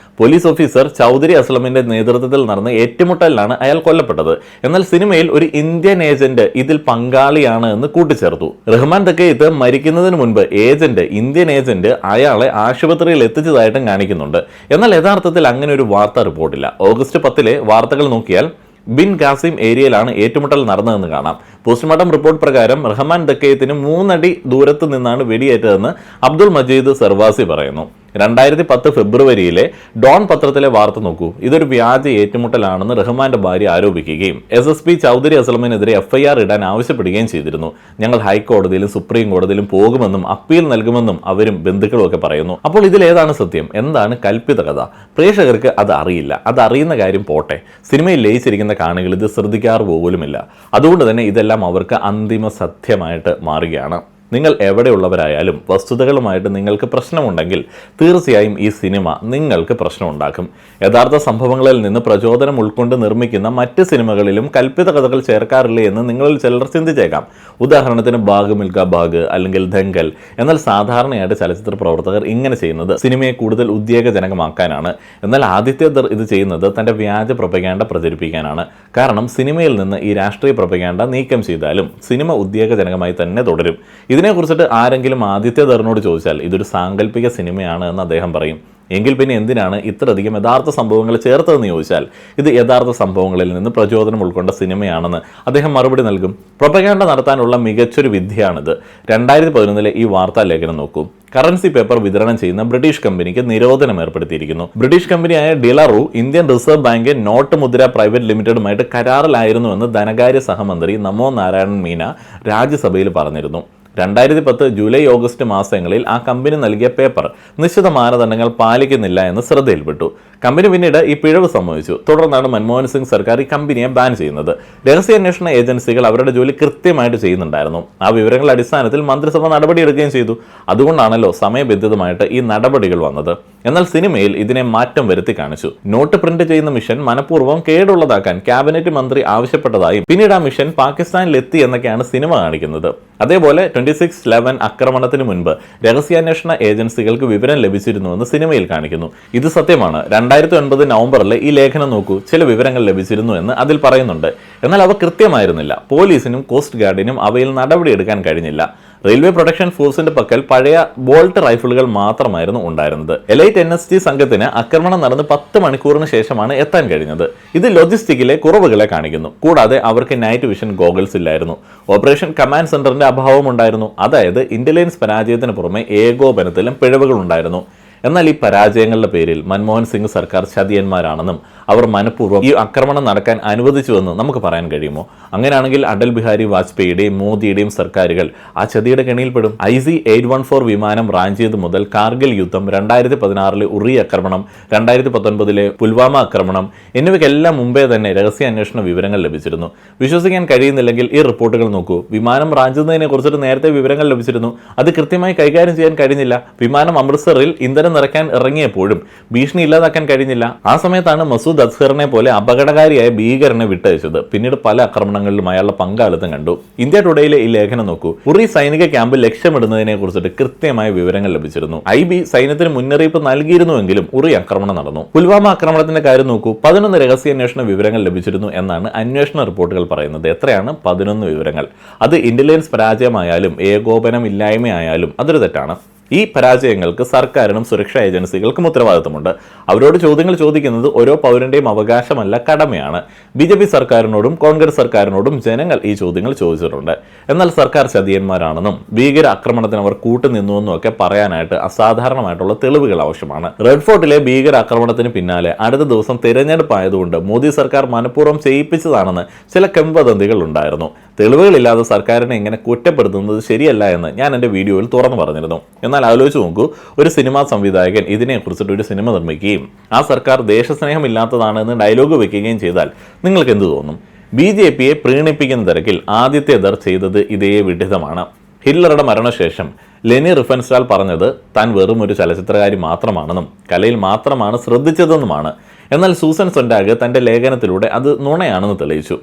ഓഫീസർ ചൗധരി അസ്ലമിന്റെ നേതൃത്വത്തിൽ നടന്ന ഏറ്റുമുട്ടലിലാണ് അയാൾ കൊല്ലപ്പെട്ടത്. എന്നാൽ സിനിമയിൽ ഒരു ഇന്ത്യൻ ഏജന്റ് ഇതിൽ പങ്കാളിയാണ് എന്ന് കൂട്ടിച്ചേർത്തു. റഹ്മാൻ തക്കയത്ത് മരിക്കുന്നതിന് മുൻപ് ഏജന്റ് ഇന്ത്യൻ ഏജന്റ് അയാളെ ആശുപത്രിയിൽ എത്തിച്ചതായിട്ടും കാണിക്കുന്നുണ്ട്. എന്നാൽ യഥാർത്ഥത്തിൽ അങ്ങനെ ഒരു വാർത്ത റിപ്പോർട്ടില്ല. ഓഗസ്റ്റ് പത്തിലെ വാർത്തകൾ നോക്കിയാൽ ബിൻ ഖാസിം ഏരിയയിലാണ് ഏറ്റുമുട്ടൽ നടന്നതെന്ന് കാണാം. പോസ്റ്റ്മോർട്ടം റിപ്പോർട്ട് പ്രകാരം റഹ്മാൻ ദക്കയത്തിന് മൂന്നടി ദൂരത്ത് നിന്നാണ് വെടിയേറ്റതെന്ന് അബ്ദുൾ മജീദ് സർവാസി പറയുന്നു. രണ്ടായിരത്തി പത്ത് ഫെബ്രുവരിയിലെ ഡോൺ പത്രത്തിലെ വാർത്ത നോക്കൂ. ഇതൊരു വ്യാജ ഏറ്റുമുട്ടലാണെന്ന് റഹ്മാന്റെ ഭാര്യ ആരോപിക്കുകയും എസ് എസ് പി ചൗധരി അസലമിനെതിരെ എഫ്ഐആർ ഇടാൻ ആവശ്യപ്പെടുകയും ചെയ്തിരുന്നു. ഞങ്ങൾ ഹൈക്കോടതിയിലും സുപ്രീം കോടതിയിലും പോകുമെന്നും അപ്പീൽ നൽകുമെന്നും അവരും ബന്ധുക്കളും ഒക്കെ പറയുന്നു. അപ്പോൾ ഇതിലേതാണ് സത്യം? എന്താണ് കൽപ്പിത കഥ? പ്രേക്ഷകർക്ക് അത് അറിയില്ല. അത് അറിയുന്ന കാര്യം പോട്ടെ. സിനിമയിൽ ലയിച്ചിരിക്കുന്ന കാണികൾ ഇത് ശ്രദ്ധിക്കാറ് പോലുമില്ല. അതുകൊണ്ട് തന്നെ ഇതെല്ലാം അവർക്ക് അന്തിമ സത്യമായിട്ട് മാറുകയാണ്. നിങ്ങൾ എവിടെയുള്ളവരായാലും വസ്തുതകളുമായിട്ട് നിങ്ങൾക്ക് പ്രശ്നമുണ്ടെങ്കിൽ തീർച്ചയായും ഈ സിനിമ നിങ്ങൾക്ക് പ്രശ്നമുണ്ടാക്കും. യഥാർത്ഥ സംഭവങ്ങളിൽ നിന്ന് പ്രചോദനം ഉൾക്കൊണ്ട് നിർമ്മിക്കുന്ന മറ്റ് സിനിമകളിലും കൽപ്പിത കഥകൾ ചേർക്കാറില്ല എന്ന് നിങ്ങളിൽ ചിലർ ചിന്തിച്ചേക്കാം. ഉദാഹരണത്തിന് ബാഗ് മിൽക്ക ബാഗ് അല്ലെങ്കിൽ ദങ്കൽ എന്നാൽ സാധാരണയായിട്ട് ചലച്ചിത്ര പ്രവർത്തകർ ഇങ്ങനെ ചെയ്യുന്നത് സിനിമയെ കൂടുതൽ ഉദ്വേഗജനകമാക്കാനാണ് എന്നാൽ ആദിത്യദർ ഇത് ചെയ്യുന്നത് തന്റെ വ്യാജ പ്രൊപ്പഗാൻഡ പ്രചരിപ്പിക്കാനാണ്. കാരണം സിനിമയിൽ നിന്ന് ഈ രാഷ്ട്രീയ പ്രൊപ്പഗാൻഡ നീക്കം ചെയ്താലും സിനിമ ഉദ്വേഗജനകമായി തന്നെ തുടരും. ഇതിനെക്കുറിച്ചിട്ട് ആരെങ്കിലും ആദിത്യദറിനോട് ചോദിച്ചാൽ ഇതൊരു സാങ്കല്പിക സിനിമയാണ് എന്ന് അദ്ദേഹം പറയും. എങ്കിൽ പിന്നെ എന്തിനാണ് ഇത്രയധികം യഥാർത്ഥ സംഭവങ്ങൾ ചേർത്തതെന്ന് ചോദിച്ചാൽ ഇത് യഥാർത്ഥ സംഭവങ്ങളിൽ നിന്ന് പ്രചോദനം ഉൾക്കൊണ്ട സിനിമയാണെന്ന് അദ്ദേഹം മറുപടി നൽകും. പ്രൊപ്പഗാൻഡ നടത്താനുള്ള മികച്ചൊരു വിദ്യയാണിത്. രണ്ടായിരത്തി പതിനൊന്നിലെ ഈ വാർത്താ ലേഖനം നോക്കൂ. കറൻസി പേപ്പർ വിതരണം ചെയ്യുന്ന ബ്രിട്ടീഷ് കമ്പനിക്ക് നിരോധനം ഏർപ്പെടുത്തിയിരിക്കുന്നു. ബ്രിട്ടീഷ് കമ്പനിയായ De La Rue Indian reserve bank note Mudra private ലിമിറ്റഡുമായിട്ട് കരാറിലായിരുന്നുവെന്ന് ധനകാര്യ സഹമന്ത്രി നമോ നാരായണൻ മീന രാജ്യസഭയിൽ പറഞ്ഞിരുന്നു. രണ്ടായിരത്തി പത്ത് ജൂലൈ ഓഗസ്റ്റ് മാസങ്ങളിൽ ആ കമ്പനി നൽകിയ പേപ്പർ നിശ്ചിത മാനദണ്ഡങ്ങൾ പാലിക്കുന്നില്ല എന്ന് ശ്രദ്ധയിൽപ്പെട്ടു. കമ്പനി പിന്നീട് ഈ പിഴവ് സംഭവിച്ചു. തുടർന്നാണ് മൻമോഹൻ സിംഗ് സർക്കാർ ഈ കമ്പനിയെ ബാൻ ചെയ്യുന്നത്. രഹസ്യാന്വേഷണ ഏജൻസികൾ അവരുടെ ജോലി കൃത്യമായിട്ട് ചെയ്യുന്നുണ്ടായിരുന്നു. ആ വിവരങ്ങളുടെ അടിസ്ഥാനത്തിൽ മന്ത്രിസഭ നടപടിയെടുക്കുകയും ചെയ്തു. അതുകൊണ്ടാണല്ലോ സമയബന്ധിതമായിട്ട് ഈ നടപടികൾ വന്നത്. എന്നാൽ സിനിമയിൽ ഇതിനെ മാറ്റം വരുത്തി കാണിച്ചു. നോട്ട് പ്രിന്റ് ചെയ്യുന്ന മിഷൻ മനഃപൂർവം കേടുള്ളതാക്കാൻ ക്യാബിനറ്റ് മന്ത്രി ആവശ്യപ്പെട്ടതായും പിന്നീട് ആ മിഷൻ പാകിസ്ഥാനിലെത്തി എന്നൊക്കെയാണ് സിനിമ കാണിക്കുന്നത്. അതേപോലെ ട്വന്റി സിക്സ് ലെവൻ ആക്രമണത്തിന് മുൻപ് രഹസ്യാന്വേഷണ ഏജൻസികൾക്ക് വിവരം ലഭിച്ചിരുന്നുവെന്ന് സിനിമയിൽ കാണിക്കുന്നു. ഇത് സത്യമാണ്. രണ്ടായിരത്തി ഒൻപത് നവംബറിൽ ഈ ലേഖനം നോക്കൂ. ചില വിവരങ്ങൾ ലഭിച്ചിരുന്നു എന്ന് അതിൽ പറയുന്നുണ്ട്. എന്നാൽ അവ കൃത്യമായിരുന്നില്ല. പോലീസിനും കോസ്റ്റ് ഗാർഡിനും അവയിൽ നടപടിയെടുക്കാൻ കഴിഞ്ഞില്ല. റെയിൽവേ പ്രൊട്ടക്ഷൻ ഫോഴ്സിന്റെ പക്കൽ പഴയ ബോൾട്ട് റൈഫിളുകൾ മാത്രമായിരുന്നു ഉണ്ടായിരുന്നത്. എലൈറ്റ് എൻ എസ് ടി സംഘത്തിന് ആക്രമണം നടന്ന് പത്ത് മണിക്കൂറിന് ശേഷമാണ് എത്താൻ കഴിഞ്ഞത്. ഇത് ലോജിസ്റ്റിക്കിലെ കുറവുകളെ കാണിക്കുന്നു. കൂടാതെ അവർക്ക് നൈറ്റ് വിഷൻ ഗോഗിൾസ് ഇല്ലായിരുന്നു. ഓപ്പറേഷൻ കമാൻഡ് സെന്ററിന്റെ അഭാവം ഉണ്ടായിരുന്നു അതായത് ഇന്റലിജൻസ് പരാജയത്തിന് പുറമെ ഏകോപനത്തിലും പിഴവുകൾ ഉണ്ടായിരുന്നു എന്നാൽ ഈ പരാജയങ്ങളുടെ പേരിൽ മൻമോഹൻ സിംഗ് സർക്കാർ ചതിയന്മാരാണെന്നും അവർ മനഃപൂർവം ഈ ആക്രമണം നടക്കാൻ അനുവദിച്ചുവെന്നും നമുക്ക് പറയാൻ കഴിയുമോ? അങ്ങനെയാണെങ്കിൽ അടൽ ബിഹാരി വാജ്പേയിയുടെയും മോദിയുടെയും സർക്കാരുകൾ ആ ചതിയുടെ കെണിയിൽപ്പെടും. I C eight one four വിമാനം റാഞ്ചിയത് മുതൽ കാർഗിൽ യുദ്ധം രണ്ടായിരത്തി പതിനാറിലെ ഉറി ആക്രമണം രണ്ടായിരത്തി പത്തൊൻപതിലെ പുൽവാമ ആക്രമണം എന്നിവയ്ക്കെല്ലാം മുമ്പേ തന്നെ രഹസ്യാന്വേഷണ വിവരങ്ങൾ ലഭിച്ചിരുന്നു. വിശ്വസിക്കാൻ കഴിയുന്നില്ലെങ്കിൽ ഈ റിപ്പോർട്ടുകൾ നോക്കൂ. വിമാനം റാഞ്ചുന്നതിനെ കുറിച്ചിട്ട് നേരത്തെ വിവരങ്ങൾ ലഭിച്ചിരുന്നു. അത് കൃത്യമായി കൈകാര്യം ചെയ്യാൻ കഴിഞ്ഞില്ല. വിമാനം അമൃത്സറിൽ ഇന്ധനം നിറയ്ക്കാൻ ഇറങ്ങിയപ്പോഴും ഭീഷണി ഇല്ലാതാക്കാൻ കഴിഞ്ഞില്ല. ആ സമയത്താണ് മസൂദ് അസ്ഹറിനെ പോലെ അപകടകാരിയായ ഭീകരനെ വിട്ടയച്ചത്. പിന്നീട് പല ആക്രമണങ്ങളിലും അയാളുടെ പങ്കാളിത്തം കണ്ടു. ഇന്ത്യ ടുഡേയിലെ ഈ ലേഖനം നോക്കൂ. ഉറി സൈനിക ക്യാമ്പ് ലക്ഷ്യമിടുന്നതിനെ കുറിച്ചിട്ട് കൃത്യമായ വിവരങ്ങൾ ലഭിച്ചിരുന്നു. ഐ ബി സൈന്യത്തിന് മുന്നറിയിപ്പ് നൽകിയിരുന്നുവെങ്കിലും ഉറി ആക്രമണം നടന്നു. പുൽവാമ ആക്രമണത്തിന്റെ കാര്യം നോക്കൂ. പതിനൊന്ന് രഹസ്യാന്വേഷണ വിവരങ്ങൾ ലഭിച്ചിരുന്നു എന്നാണ് അന്വേഷണ റിപ്പോർട്ടുകൾ പറയുന്നത്. എത്രയാണ്? പതിനൊന്ന് വിവരങ്ങൾ. അത് ഇന്റലിജൻസ് പരാജയമായാലും ഏകോപനം ഇല്ലായ്മയായാലും അതൊരു തെറ്റാണ്. ഈ പരാജയങ്ങൾക്ക് സർക്കാരിനും സുരക്ഷാ ഏജൻസികൾക്കും ഉത്തരവാദിത്തമുണ്ട്. അവരോട് ചോദ്യങ്ങൾ ചോദിക്കുന്നത് ഓരോ പൗരന്റെയും അവകാശമല്ല കടമയാണ്. ബി ജെ പി സർക്കാരിനോടും കോൺഗ്രസ് സർക്കാരിനോടും ജനങ്ങൾ ഈ ചോദ്യങ്ങൾ ചോദിച്ചിട്ടുണ്ട്. എന്നാൽ സർക്കാർ ചതിയന്മാരാണെന്നും ഭീകര ആക്രമണത്തിന് അവർ കൂട്ടുനിന്നുവെന്നും ഒക്കെ പറയാനായിട്ട് അസാധാരണമായിട്ടുള്ള തെളിവുകൾ ആവശ്യമാണ്. റെഡ് ഫോർട്ടിലെ ഭീകര ആക്രമണത്തിന് പിന്നാലെ അടുത്ത ദിവസം തിരഞ്ഞെടുപ്പായതുകൊണ്ട് മോദി സർക്കാർ മനഃപൂർവം ചെയ്യിപ്പിച്ചതാണെന്ന് ചില കെമ്പതന്തികൾ ഉണ്ടായിരുന്നു. തെളിവുകളില്ലാതെ സർക്കാരിനെ ഇങ്ങനെ കുറ്റപ്പെടുത്തുന്നത് ശരിയല്ല എന്ന് ഞാൻ എന്റെ വീഡിയോയിൽ തുറന്നു പറഞ്ഞിരുന്നു. എന്നാൽ ആലോചിച്ച് നോക്കൂ ഒരു സിനിമാ സംവിധായകൻ ഇതിനെക്കുറിച്ചിട്ട് ഒരു സിനിമ നിർമ്മിക്കുകയും ആ സർക്കാർ ദേശസ്നേഹമില്ലാത്തതാണ് എന്ന് ഡയലോഗ് വെക്കുകയും ചെയ്താൽ നിങ്ങൾക്ക് എന്ത് തോന്നും? ബി ജെ പിയെ പ്രീണിപ്പിക്കുന്ന തരക്കിൽ ആദിത്യദർ ചെയ്തത് ഇതേ വിഡിതമാണ്. ഹിറ്റ്ലറുടെ മരണശേഷം ലെനി റിഫൻസ്റ്റാൽ പറഞ്ഞത് താൻ വെറും ഒരു ചലച്ചിത്രകാരി മാത്രമാണെന്നും കലയിൽ മാത്രമാണ് ശ്രദ്ധിച്ചതെന്നുമാണ്. എന്നാൽ സൂസൻ സൊൻഡാഗ് തന്റെ ലേഖനത്തിലൂടെ അത് നുണയാണെന്ന് തെളിയിച്ചു.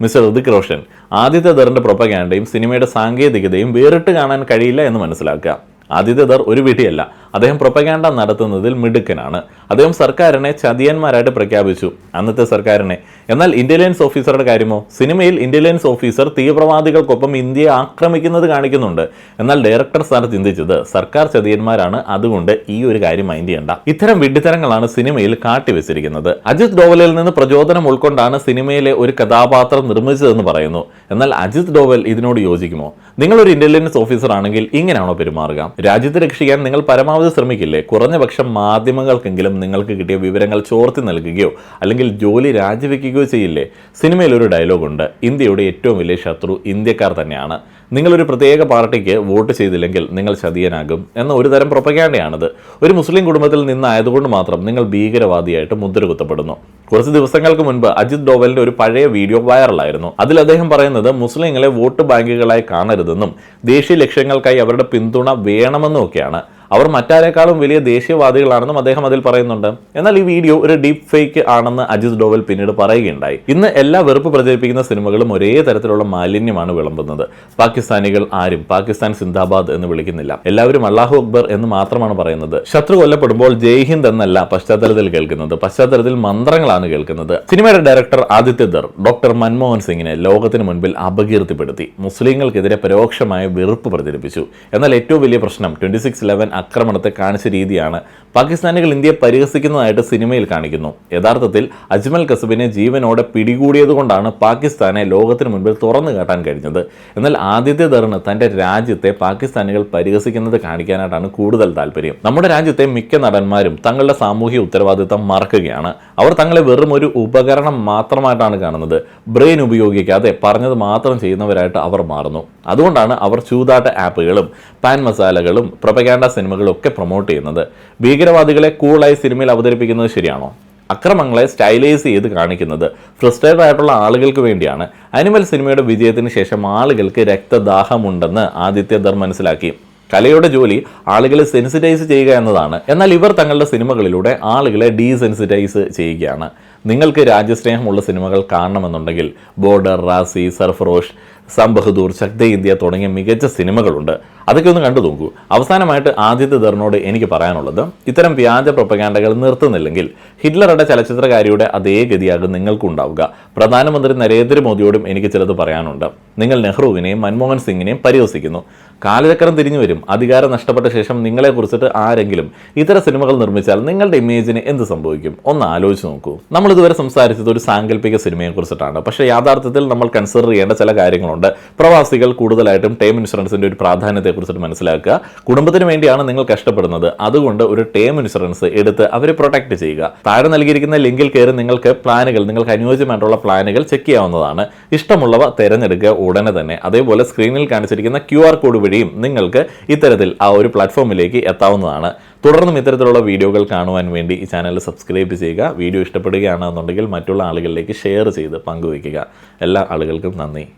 മിസ്റ്റർ ഋതിക് റോഷൻ ആദിത്യ ദറിന്റെ പ്രൊപ്പഗാൻഡയും സിനിമയുടെ സാങ്കേതികതയും വേറിട്ട് കാണാൻ കഴിയില്ല എന്ന് മനസ്സിലാക്കുക. ആദിത്യ ദർ ഒരു വിധിയല്ല. അദ്ദേഹം പ്രൊപ്പഗാൻഡ നടത്തുന്നതിൽ മിടുക്കനാണ്. അദ്ദേഹം സർക്കാരിനെ ചതിയന്മാരായിട്ട് പ്രഖ്യാപിച്ചു. അന്നത്തെ സർക്കാരിനെ. എന്നാൽ ഇന്റലിജൻസ് ഓഫീസറുടെ കാര്യമോ? സിനിമയിൽ ഇന്റലിജൻസ് ഓഫീസർ തീവ്രവാദികൾക്കൊപ്പം ഇന്ത്യയെ ആക്രമിക്കുന്നത് കാണിക്കുന്നുണ്ട്. എന്നാൽ ഡയറക്ടർ സാർ ചിന്തിച്ചത്. സർക്കാർ ചതിയന്മാരാണ്. അതുകൊണ്ട് ഈ ഒരു കാര്യം മൈൻഡ് ചെയ്യണ്ട. ഇത്തരം വിഡ്ഢിത്തരങ്ങളാണ് സിനിമയിൽ കാട്ടിവെച്ചിരിക്കുന്നത്. അജിത് ഡോവലിൽ നിന്ന് പ്രചോദനം ഉൾക്കൊണ്ടാണ് സിനിമയിലെ ഒരു കഥാപാത്രം നിർമ്മിച്ചതെന്ന് പറയുന്നു. എന്നാൽ അജിത് ഡോവൽ ഇതിനോട് യോജിക്കുമോ? നിങ്ങളൊരു ഇന്റലിജൻസ് ഓഫീസർ ആണെങ്കിൽ ഇങ്ങനെയാണോ പെരുമാറുക? രാജ്യത്തെ രക്ഷിക്കാൻ നിങ്ങൾ പരമാവധി ശ്രമിക്കില്ലേ? കുറഞ്ഞ പക്ഷം മാധ്യമങ്ങൾക്കെങ്കിലും നിങ്ങൾക്ക് കിട്ടിയ വിവരങ്ങൾ ചോർത്തി നൽകുകയോ അല്ലെങ്കിൽ ജോലി രാജിവെക്കുകയോ ചെയ്യില്ലേ? സിനിമയിൽ ഒരു ഡയലോഗുണ്ട് ഇന്ത്യയുടെ ഏറ്റവും വലിയ ശത്രു ഇന്ത്യക്കാർ തന്നെയാണ്. നിങ്ങളൊരു പ്രത്യേക പാർട്ടിക്ക് വോട്ട് ചെയ്തില്ലെങ്കിൽ നിങ്ങൾ ചതിയനാകും എന്ന ഒരു തരം പ്രൊപ്പഗാൻഡയാണിത്. ഒരു മുസ്ലിം കുടുംബത്തിൽ നിന്നായതുകൊണ്ട് മാത്രം നിങ്ങൾ ഭീകരവാദിയായിട്ട് മുദ്ര കുത്തപ്പെടുന്നു കുറച്ച് ദിവസങ്ങൾക്ക് മുൻപ് അജിത് ഡോവലിന്റെ ഒരു പഴയ വീഡിയോ വൈറലായിരുന്നു. അതിൽ അദ്ദേഹം പറയുന്നത് മുസ്ലിങ്ങളെ വോട്ട് ബാങ്കുകളായി കാണരുതെന്നും ദേശീയ ലക്ഷ്യങ്ങൾക്കായി അവരുടെ പിന്തുണ വേണമെന്നും ഒക്കെയാണ്. അവർ മറ്റാരേക്കാളും വലിയ ദേശീയവാദികളാണെന്നും അദ്ദേഹം അതിൽ പറയുന്നുണ്ട്. എന്നാൽ ഈ വീഡിയോ ഒരു ഡീപ് ഫേക്ക് ആണെന്ന് അജിത് ഡോവൽ പിന്നീട് പറയുകയുണ്ടായി. ഇന്ന് എല്ലാ വെറുപ്പ് പ്രചരിപ്പിക്കുന്ന സിനിമകളും ഒരേ തരത്തിലുള്ള മാലിന്യമാണ് വിളമ്പുന്നത്. പാകിസ്ഥാനികൾ ആരും പാകിസ്ഥാൻ സിന്ദാബാദ് എന്ന് വിളിക്കുന്നില്ല. എല്ലാവരും അള്ളാഹു അക്ബർ എന്ന് മാത്രമാണ് പറയുന്നത്. ശത്രു കൊല്ലപ്പെടുമ്പോൾ ജയ് ഹിന്ദ് എന്നല്ല പശ്ചാത്തലത്തിൽ കേൾക്കുന്നത്. പശ്ചാത്തലത്തിൽ മന്ത്രങ്ങളാണ് കേൾക്കുന്നത്. സിനിമയുടെ ഡയറക്ടർ ആദിത്യ ദർ ഡോക്ടർ മൻമോഹൻ സിംഗിനെ ലോകത്തിന് മുൻപിൽ അപകീർത്തിപ്പെടുത്തി. മുസ്ലിങ്ങൾക്കെതിരെ പരോക്ഷമായ വെറുപ്പ് പ്രചരിപ്പിച്ചു. എന്നാൽ ഏറ്റവും വലിയ പ്രശ്നം ട്വന്റി സിക്സ് ലെവൻ ആക്രമണത്തെ കാണിച്ച രീതിയാണ് പാകിസ്ഥാനികൾ ഇന്ത്യയെ പരിഹസിക്കുന്നതായിട്ട് സിനിമയിൽ കാണിക്കുന്നു. യഥാർത്ഥത്തിൽ അജ്മൽ കസബിനെ ജീവനോടെ പിടികൂടിയതുകൊണ്ടാണ് പാകിസ്ഥാനെ ലോകത്തിന് മുൻപിൽ തുറന്നു കാട്ടാൻ കഴിഞ്ഞത്. എന്നാൽ ആദ്യത്തെ ദറിന് തന്റെ രാജ്യത്തെ പാകിസ്ഥാനികൾ പരിഹസിക്കുന്നത് കാണിക്കാനായിട്ടാണ് കൂടുതൽ താല്പര്യം. നമ്മുടെ രാജ്യത്തെ മിക്ക നടന്മാരും തങ്ങളുടെ സാമൂഹ്യ ഉത്തരവാദിത്തം മറക്കുകയാണ്. അവർ തങ്ങളെ വെറും ഒരു ഉപകരണം മാത്രമായിട്ടാണ് കാണുന്നത്. ബ്രെയിൻ ഉപയോഗിക്കാതെ പറഞ്ഞത് മാത്രം ചെയ്യുന്നവരായിട്ട് അവർ മാറുന്നു. അതുകൊണ്ടാണ് അവർ ചൂതാട്ട ആപ്പുകളും പാൻ മസാലകളും പ്രൊപ്പഗാൻഡ സിനിമകളും ഒക്കെ പ്രൊമോട്ട് ചെയ്യുന്നത്. ഭീകരവാദികളെ കൂളായി സിനിമയിൽ അവതരിപ്പിക്കുന്നത് ശരിയാണോ? അക്രമങ്ങളെ സ്റ്റൈലൈസ് ചെയ്ത് കാണിക്കുന്നത് ഫ്രസ്ട്രേറ്റഡ് ആയിട്ടുള്ള ആളുകൾക്ക് വേണ്ടിയാണ്. അനിമൽ സിനിമയുടെ വിജയത്തിന് ശേഷം ആളുകൾക്ക് രക്തദാഹമുണ്ടെന്ന് ആദിത്യ ധർ മനസ്സിലാക്കി. കലയുടെ ജോലി ആളുകളെ സെൻസിറ്റൈസ് ചെയ്യുക എന്നതാണ്. എന്നാൽ ഇവർ തങ്ങളുടെ സിനിമകളിലൂടെ ആളുകളെ ഡീസെൻസിറ്റൈസ് ചെയ്യുകയാണ്. നിങ്ങൾക്ക് രാജ്യസ്നേഹമുള്ള സിനിമകൾ കാണണമെന്നുണ്ടെങ്കിൽ ബോർഡർ റാസി സർഫറോഷ് സംബഹദൂർ ശക്തി ഇന്ത്യ തുടങ്ങിയ മികച്ച സിനിമകളുണ്ട്. അതൊക്കെ ഒന്ന് കണ്ടു നോക്കൂ. അവസാനമായിട്ട് ആദിത്യ ധർണോട് എനിക്ക് പറയാനുള്ളത് ഇത്തരം വ്യാജ പ്രൊപ്പഗാൻഡകൾ നിർത്തുന്നില്ലെങ്കിൽ ഹിറ്റ്ലറുടെ ചലച്ചിത്രകാരിയുടെ അതേ ഗതിയാകും നിങ്ങൾക്കും ഉണ്ടാവുക പ്രധാനമന്ത്രി നരേന്ദ്രമോദിയോടും എനിക്ക് ചിലത് പറയാനുണ്ട്. നിങ്ങൾ നെഹ്റുവിനെയും മൻമോഹൻ സിംഗിനെയും പരിഹസിക്കുന്നു. കാലചക്രം തിരിഞ്ഞു വരും. അധികാരം നഷ്ടപ്പെട്ട ശേഷം നിങ്ങളെ കുറിച്ചിട്ട് ആരെങ്കിലും ഇത്തരം സിനിമകൾ നിർമ്മിച്ചാൽ നിങ്ങളുടെ ഇമേജിന് എന്ത് സംഭവിക്കും? ഒന്ന് ആലോചിച്ച് നോക്കൂ. നമ്മൾ ഇതുവരെ സംസാരിച്ചത് ഒരു സാങ്കല്പിക സിനിമയെ കുറിച്ചിട്ടാണ് പക്ഷേ യാഥാർത്ഥ്യത്തിൽ നമ്മൾ കൺസിഡർ ചെയ്യേണ്ട ചില കാര്യങ്ങളുണ്ട്. പ്രവാസികൾ കൂടുതലായിട്ടും ടേം ഇൻഷുറൻസിന്റെ ഒരു പ്രാധാന്യത്തെ കുറിച്ചിട്ട് മനസ്സിലാക്കുക. കുടുംബത്തിന് വേണ്ടിയാണ് നിങ്ങൾ കഷ്ടപ്പെടുന്നത്. അതുകൊണ്ട് ഒരു ടേം ഇൻഷുറൻസ് എടുത്ത് അവരെ പ്രൊട്ടക്ട് ചെയ്യുക. താഴെ നൽകിയിരിക്കുന്ന ലിങ്കിൽ കയറി നിങ്ങൾക്ക് പ്ലാനുകൾ നിങ്ങൾക്ക് അനുയോജ്യമായിട്ടുള്ള പ്ലാനുകൾ ചെക്ക് ചെയ്യാവുന്നതാണ്. ഇഷ്ടമുള്ളവ തിരഞ്ഞെടുക്കുക ഉടനെ തന്നെ. അതേപോലെ സ്ക്രീനിൽ കാണിച്ചിരിക്കുന്ന ക്യു ആർ കോഡ് വഴിയും നിങ്ങൾക്ക് ഇത്തരത്തിൽ ആ ഒരു പ്ലാറ്റ്ഫോമിലേക്ക് എത്താവുന്നതാണ്. തുടർന്നും ഇത്തരത്തിലുള്ള വീഡിയോകൾ കാണുവാൻ വേണ്ടി ഈ ചാനൽ സബ്സ്ക്രൈബ് ചെയ്യുക. വീഡിയോ ഇഷ്ടപ്പെടുകയാണെന്നുണ്ടെങ്കിൽ മറ്റുള്ള ആളുകളിലേക്ക് ഷെയർ ചെയ്ത് പങ്കുവയ്ക്കുക. എല്ലാ ആളുകൾക്കും നന്ദി.